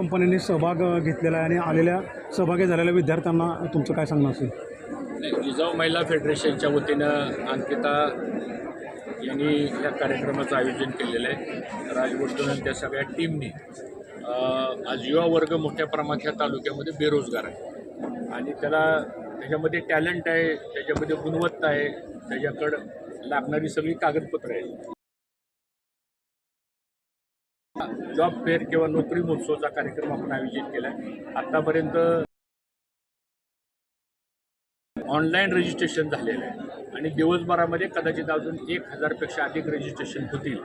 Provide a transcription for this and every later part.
कंपनीने सहभाग घेतलेला आहे आणि आलेल्या सहभागी झालेल्या विद्यार्थ्यांना तुमचं काय सांगणं असेल? जिजाऊ महिला फेडरेशनच्या वतीनं अंकिता यांनी या कार्यक्रमाचं आयोजन केलेलं आहे. राजवर्धन त्या सगळ्या टीमनी आज युवा वर्ग मोठ्या प्रमाणात ह्या तालुक्यामध्ये बेरोजगार आहे. आणि त्याला त्याच्यामध्ये टॅलेंट आहे त्याच्यामध्ये गुणवत्ता आहे त्याच्याकडं लागणारी सगळी कागदपत्रं आहेत. जॉब फेअर किंवा नोकरी महोत्सवचा कार्यक्रम आपण आयोजित केला आहे आत्तापर्यंत ऑनलाईन रजिस्ट्रेशन झालेलं आहे. आणि दिवसभरामध्ये कदाचित अजून एक हजारपेक्षा अधिक रजिस्ट्रेशन होतील.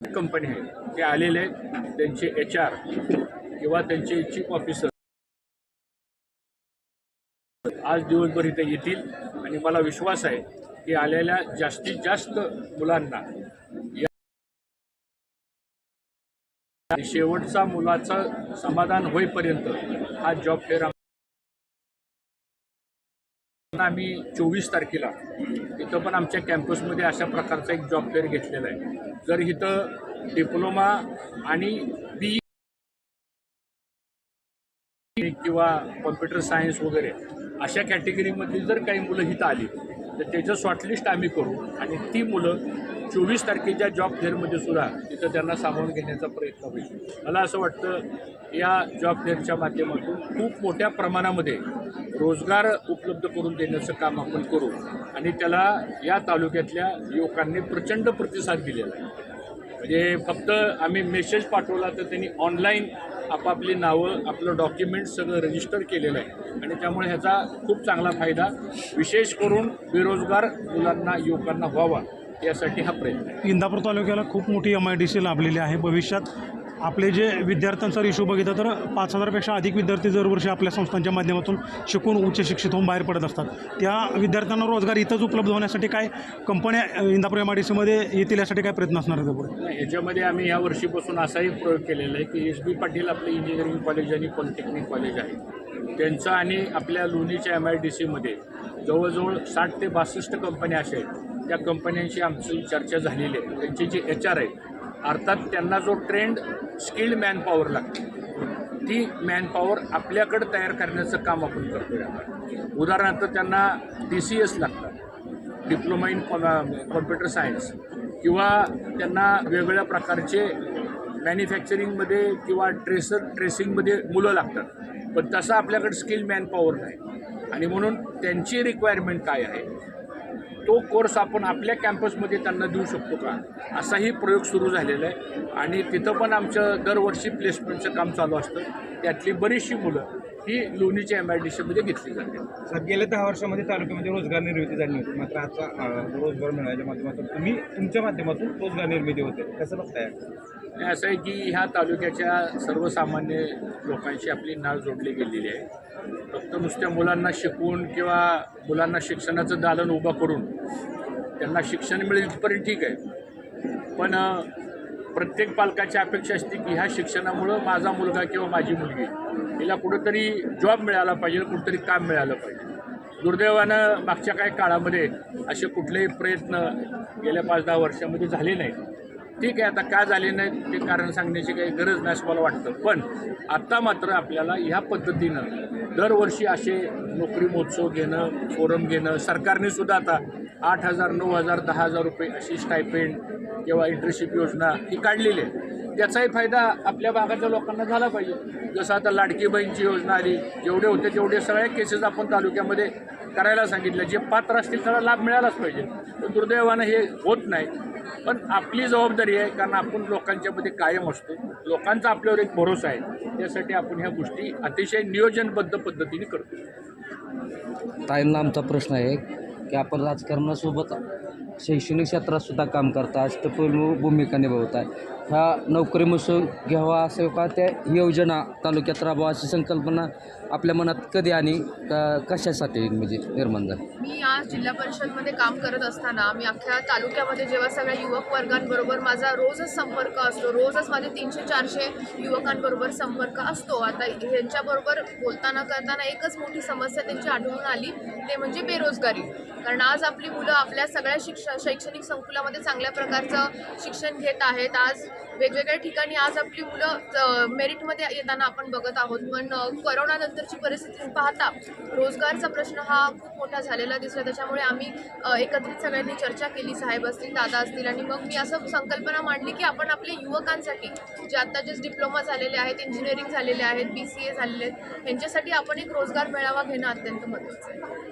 कंपनी आहेत. ते आलेले आहेत. त्यांचे एच आर किंवा त्यांचे चीफ ऑफिसर आज दिवसभर इथे येतील. आणि मला विश्वास आहे की आलेल्या जास्तीत जास्त मुलांना आणि शेवटचा मुलाचं समाधान होईपर्यंत हा जॉब फेअर आम्ही चोवीस तारखेला इथं पण आमच्या कॅम्पसमध्ये अशा प्रकारचा एक जॉब फेअर घेतलेला आहे. जर इथं डिप्लोमा आणि बी किंवा कॉम्प्युटर सायन्स वगैरे अशा कॅटेगरीमधली जर काही मुलं इथं आली तर त्याचं शॉर्टलिस्ट आम्ही करू आणि ती मुलं चोवीस तारखेच्या जॉब फेअरमध्ये सुद्धा तिथं त्यांना सामावून घेण्याचा प्रयत्न होईल. मला असं वाटतं या जॉब फेअरच्या माध्यमातून खूप मोठ्या प्रमाणामध्ये रोजगार उपलब्ध करून देण्याचं काम आपण करू. आणि त्याला या तालुक्यातल्या युवकांनी प्रचंड प्रतिसाद दिलेला आहे. म्हणजे फक्त आम्ही मेसेज पाठवला तर त्यांनी ऑनलाईन आपापली नावं आपलं डॉक्युमेंट सगळं रजिस्टर केलेलं आहे. आणि त्यामुळे ह्याचा खूप चांगला फायदा विशेष करून बेरोजगार मुलांना युवकांना व्हावा. यासाठी हा प्रयत्न आहे. इंदापूर तालुक्याला खूप मोठी एम आय डी सी लाभलेली आहे. भविष्यात आपले जे विद्यार्थ्यांचा रेशो बघितला तर पाच हजारपेक्षा अधिक विद्यार्थी दरवर्षी आपल्या संस्थांच्या माध्यमातून शिकून उच्च शिक्षित होऊन बाहेर पडत असतात. त्या विद्यार्थ्यांना रोजगार इथंच उपलब्ध होण्यासाठी काय कंपन्या इंदापूर एम आय डी सीमध्ये येतील यासाठी काय प्रयत्न असणार आहे पुढे नाही, याच्यामध्ये आम्ही या वर्षीपासून असाही प्रयोग केलेला आहे की एस बी पाटील आपलं इंजिनिअरिंग कॉलेज आणि पॉलिटेक्निक कॉलेज आहे त्यांचं आणि आपल्या लोणीच्या एम आय डी सीमध्ये जवळजवळ साठ ते बासष्ट कंपन्या अशा आहेत. त्या कंपन्यांशी आमची चर्चा झालेली आहे. त्यांचे जे एच आर आहेत अर्थात त्यांना जो ट्रेंड स्किल्ड मॅनपॉवर लागते ती मॅनपॉवर आपल्याकडे आपल्याकडं तयार करण्याचं काम आपण करतो आहे उदाहरणार्थ त्यांना टी सी एस लागतात डिप्लोमा इन कॉम्प्युटर सायन्स किंवा त्यांना वेगवेगळ्या प्रकारचे मॅन्युफॅक्चरिंगमध्ये किंवा ट्रेसर ट्रेसिंगमध्ये मुलं लागतात. पण तसं आपल्याकडे स्किल मॅनपॉवर नाही. आणि म्हणून त्यांची रिक्वायरमेंट काय आहे? तो कोर्स आपण आपल्या कॅम्पसमध्ये त्यांना देऊ शकतो का? असाही प्रयोग सुरू झालेला आहे. आणि तिथं पण आमचं दरवर्षी प्लेसमेंटचं काम चालू असतं. त्यातली बरीचशी मुलं ही लोणीच्या एम आय डी सीमध्ये घेतली जाते. साहेब गेल्या दहा वर्षामध्ये तालुक्यामध्ये रोजगार निर्मिती झाली होती. मात्र आजचा अं, रोजगार मिळाल्याच्या माध्यमातून तुम्ही तुमच्या माध्यमातून रोजगार निर्मिती होते. कसं बघताय? असं आहे की ह्या तालुक्याच्या सर्वसामान्य लोकांशी आपली नाळ जोडली गेलेली आहे. फक्त नुसत्या मुलांना शिकवून किंवा मुलांना शिक्षणाचं दालन उभं करून त्यांना शिक्षण मिळेल इथपर्यंत ठीक आहे. पण प्रत्येक पालकाची अपेक्षा असते की ह्या शिक्षणामुळं माझा मुलगा किंवा माझी मुलगी हिला कुठंतरी जॉब मिळाला पाहिजे कुठंतरी काम मिळालं पाहिजे. दुर्दैवानं मागच्या काही काळामध्ये असे कुठलेही प्रयत्न गेल्या पाच दहा वर्षामध्ये झाले नाहीत. ठीक आहे आता का झाले नाही ते कारण सांगण्याची काही गरज नाही असं मला वाटतं. पण आत्ता मात्र आपल्याला ह्या पद्धतीनं दरवर्षी असे नोकरी महोत्सव घेणं फोरम घेणं सरकारने सुद्धा आता आठ हजार नऊ हजार दहा हजार रुपये अशी स्टायपेंड किंवा इंटर्नशिप योजना ही काढलेली आहे. त्याचाही फायदा आपल्या भागाच्या लोकांना झाला पाहिजे. जसं आता लाडकी बहीणची योजना आली जेवढे होते तेवढे सगळ्या केसेस आपण तालुक्यामध्ये करायला सांगितलं. जे पात्र असतील त्याला लाभ मिळालाच पाहिजे. पण दुर्दैवानं हे होत नाही. पण आपली जबाबदारी आहे कारण आपण लोकांच्यामध्ये कायम असतो. लोकांचा आपल्यावर एक भरोसा आहे. त्यासाठी आपण ह्या गोष्टी अतिशय नियोजनबद्ध पद्धतीने करतो. ताईंना आमचा प्रश्न आहे की आपण राजकारणासोबत शैक्षणिक क्षेत्रात सुद्धा काम करता. अष्टपैलू भूमिका निभावता ह्या नोकरी मसून घ्यावा असं का त्या योजना तालुक्यात राबवा अशी संकल्पना आपल्या मनात कधी आणि क- कशासाठी म्हणजे निर्माण झाली? मी आज जिल्हा परिषदमध्ये काम करत असताना मी अख्ख्या तालुक्यामध्ये जेव्हा सगळ्या युवक वर्गांबरोबर माझा रोजच संपर्क असतो रोजच माझे तीनशे चारशे युवकांबरोबर संपर्क असतो. आता ह्यांच्याबरोबर बोलताना करताना एकच मोठी समस्या त्यांची आढळून आली ते म्हणजे बेरोजगारी. कारण आज आपली मुलं आपल्या सगळ्या शिक्षण शैक्षणिक संकुलामध्ये चांगल्या प्रकारचं शिक्षण घेत आहेत. आज वेगवेगळ्या ठिकाणी आज आपली मुलं मेरिटमध्ये येताना आपण बघत आहोत. पण करोनानंतरची परिस्थिती पाहता रोजगारचा प्रश्न हा खूप मोठा झालेला दिसला. त्याच्यामुळे आम्ही एकत्रित सगळ्यांनी चर्चा केली. साहेब असतील दादा असतील आणि मग मी असं संकल्पना मांडली की आपण आपल्या युवकांसाठी जे आता जे डिप्लोमा झालेले आहेत इंजिनिअरिंग झालेले आहेत बी सी ए झालेले आहेत यांच्यासाठी आपण एक रोजगार मेळावा घेणं अत्यंत महत्त्वाचं आहे.